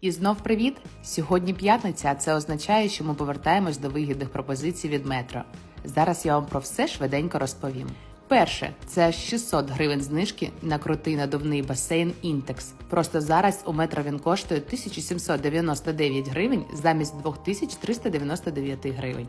І знов привіт! Сьогодні п'ятниця, а це означає, що ми повертаємось до вигідних пропозицій від метро. Зараз я вам про все швиденько розповім. Перше, це 600 гривень знижки на крутий надувний басейн Інтекс. Просто зараз у метро він коштує 1799 гривень замість 2399 гривень.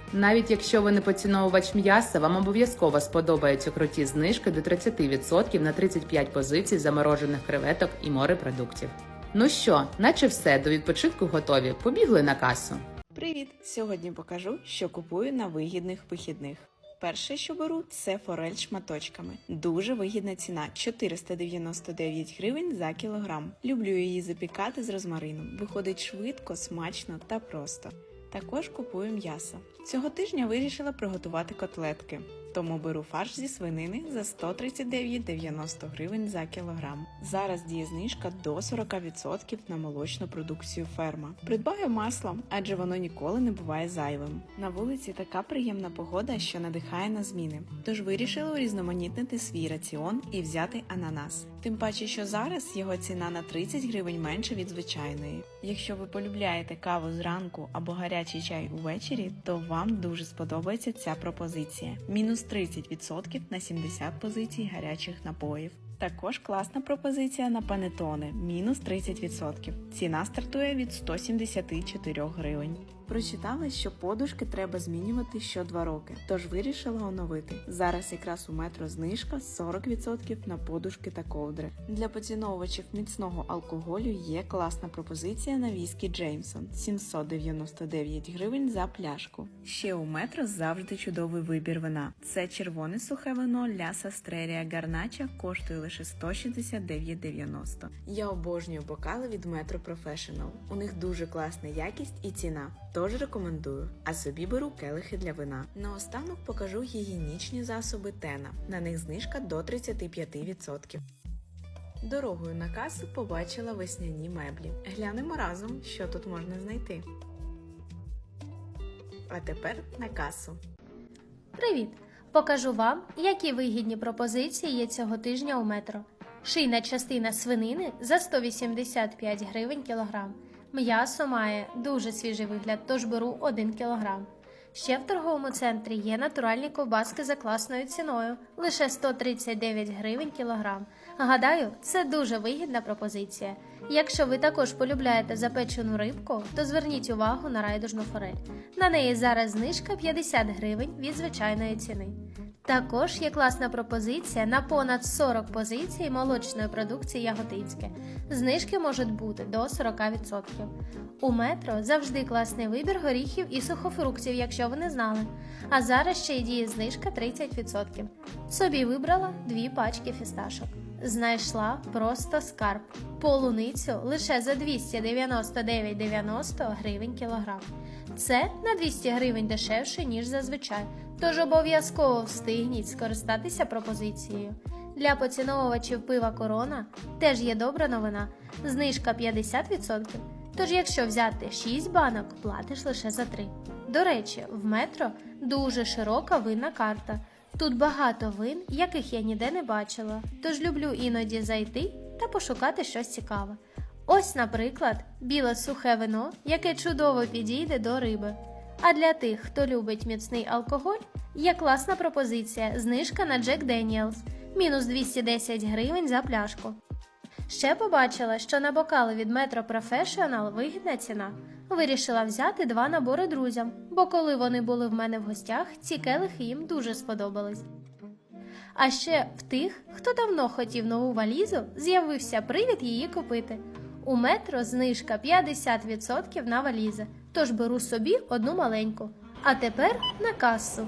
Навіть якщо ви не поціновувач м'яса, вам обов'язково сподобаються круті знижки до 30% на 35 позицій заморожених креветок і морепродуктів. Ну що, наче все, до відпочинку готові. Побігли на касу. Привіт! Сьогодні покажу, що купую на вигідних вихідних. Перше, що беру, це форель шматочками. Дуже вигідна ціна 499 гривень за кілограм. Люблю її запікати з розмарином. Виходить швидко, смачно та просто. Також купую м'ясо. Цього тижня вирішила приготувати котлетки. Тому беру фарш зі свинини за 139,90 гривень за кілограм. Зараз діє знижка до 40% на молочну продукцію ферма. Придбаю масло, адже воно ніколи не буває зайвим. На вулиці така приємна погода, що надихає на зміни. Тож вирішила урізноманітнити свій раціон і взяти ананас. Тим паче, що зараз його ціна на 30 гривень менше від звичайної. Якщо ви полюбляєте каву зранку або гарячий чай увечері, то вам дуже сподобається ця пропозиція. Мінус 30% на 70 позицій гарячих напоїв. Також класна пропозиція на панетони мінус 30%. Ціна стартує від 174 гривень. Прочитала, що подушки треба змінювати що 2 роки, тож вирішила оновити. Зараз якраз у метро знижка 40% на подушки та ковдри. Для поціновувачів міцного алкоголю є класна пропозиція на віскі Джеймсон 799 гривень за пляшку. Ще у метро завжди чудовий вибір вина. Це червоне сухе вино Ляса Стрерія Гарнача коштує лише 169,90. Я обожнюю бокали від Metro Professional. У них дуже класна якість і ціна. Тож рекомендую, а собі беру келихи для вина. Наостанок покажу гігієнічні засоби Тена. На них знижка до 35%. Дорогою на касу побачила весняні меблі. Глянемо разом, що тут можна знайти. А тепер на касу. Привіт! Покажу вам, які вигідні пропозиції є цього тижня у метро. Шийна частина свинини за 185 гривень кілограм. М'ясо має дуже свіжий вигляд, тож беру 1 кілограм. Ще в торговому центрі є натуральні ковбаски за класною ціною лише 139 гривень кілограм. Гадаю, це дуже вигідна пропозиція. Якщо ви також полюбляєте запечену рибку, то зверніть увагу на райдужну форель. На неї зараз знижка 50 гривень від звичайної ціни. Також є класна пропозиція на понад 40 позицій молочної продукції Яготинське. Знижки можуть бути до 40%. У метро завжди класний вибір горіхів і сухофруктів, якщо ви не знали. А зараз ще й діє знижка 30%. Собі вибрала дві пачки фісташок. Знайшла просто скарб. Полуницю лише за 299,90 гривень кілограм. Це на 200 гривень дешевше, ніж зазвичай. Тож обов'язково встигніть скористатися пропозицією. Для поціновувачів пива корона теж є добра новина. Знижка 50%. Тож, якщо взяти 6 банок, платиш лише за 3. До речі, в метро дуже широка винна карта. Тут багато вин, яких я ніде не бачила, тож люблю іноді зайти та пошукати щось цікаве. Ось, наприклад, біле сухе вино, яке чудово підійде до риби. А для тих, хто любить міцний алкоголь, є класна пропозиція знижка на Jack Daniels – мінус 210 гривень за пляшку. Ще побачила, що на бокали від Metro Professional вигідна ціна. Вирішила взяти два набори друзям, бо коли вони були в мене в гостях, ці келихи їм дуже сподобались. А ще в тих, хто давно хотів нову валізу, з'явився привід її купити. У метро знижка 50% на валізи, тож беру собі одну маленьку. А тепер на касу.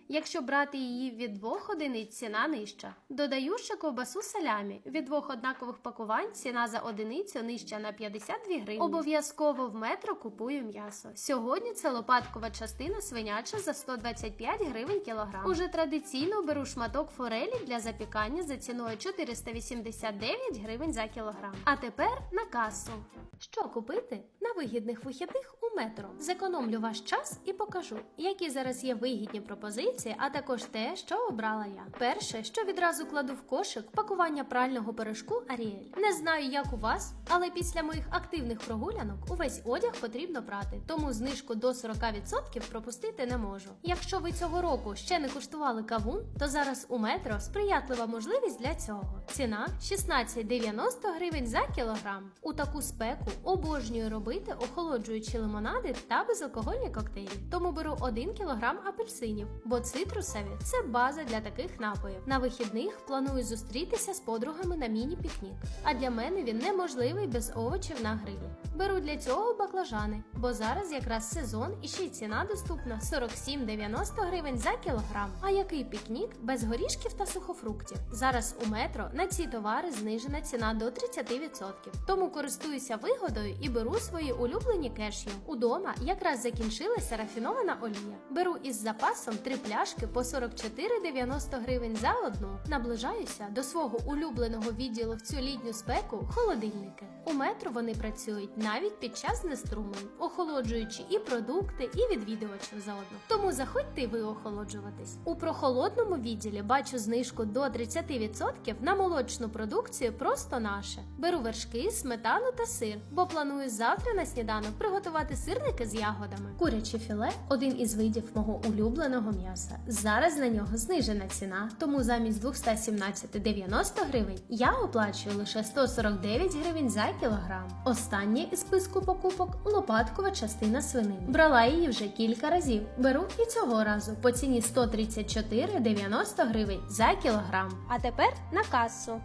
Якщо брати її від двох одиниць, ціна нижча. Додаю ще ковбасу салямі. Від двох однакових пакувань ціна за одиницю нижча на 52 гривні. Обов'язково в метро купую м'ясо. Сьогодні це лопаткова частина свиняча за 125 гривень кілограм. Уже традиційно беру шматок форелі для запікання за ціною 489 гривень за кілограм. А тепер на касу. Що купити на вигідних вихідних у метро? Зекономлю ваш час і покажу, які зараз є вигідні пропозиції, а також те, що обрала я. Перше, що відразу кладу в кошик, пакування прального порошку Аріель. Не знаю, як у вас, але після моїх активних прогулянок увесь одяг потрібно прати, тому знижку до 40% пропустити не можу. Якщо ви цього року ще не куштували кавун, то зараз у метро сприятлива можливість для цього. Ціна 16,90 гривень за кілограм. У таку спеку обожнюю робити охолоджуючі лимонади та безалкогольні коктейлі. Тому беру 1 кг апельсинів, бо цитрусові це база для таких напоїв. На вихідних планую зустрітися з подругами на міні-пікнік. А для мене він неможливий без овочів на грилі. Беру для цього баклажани, бо зараз якраз сезон і ще й ціна доступна 47,90 гривень за кілограм. А який пікнік без горішків та сухофруктів? Зараз у метро на ці товари знижена ціна до 30%. Тому користуюся вигодою і беру свої улюблені кешю. Удома якраз закінчилася рафінована олія. Беру із запасом три пляшки по 44,90 гривень за одну. Наближаюся до свого улюбленого відділу в цю літню спеку холодильники. У метро вони працюють навіть під час знеструмлень, охолоджуючи і продукти, і відвідувачів заодно. Тому заходьте ви охолоджуватись. У прохолодному відділі бачу знижку до 30% на молочну продукцію просто наше. Беру вершки, сметану та сир, бо планую завтра на сніданок приготувати сирники з ягодами. Куряче філе один із видів мого улюбленого м'яса. Зараз на нього знижена ціна, тому замість 217,90 гривень я оплачую лише 149 гривень за кілограм. Останнє із списку покупок лопаткова частина свинини. Брала її вже кілька разів. Беру і цього разу по ціні 134,90 гривень за кілограм. А тепер на касу.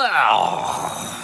Ugh.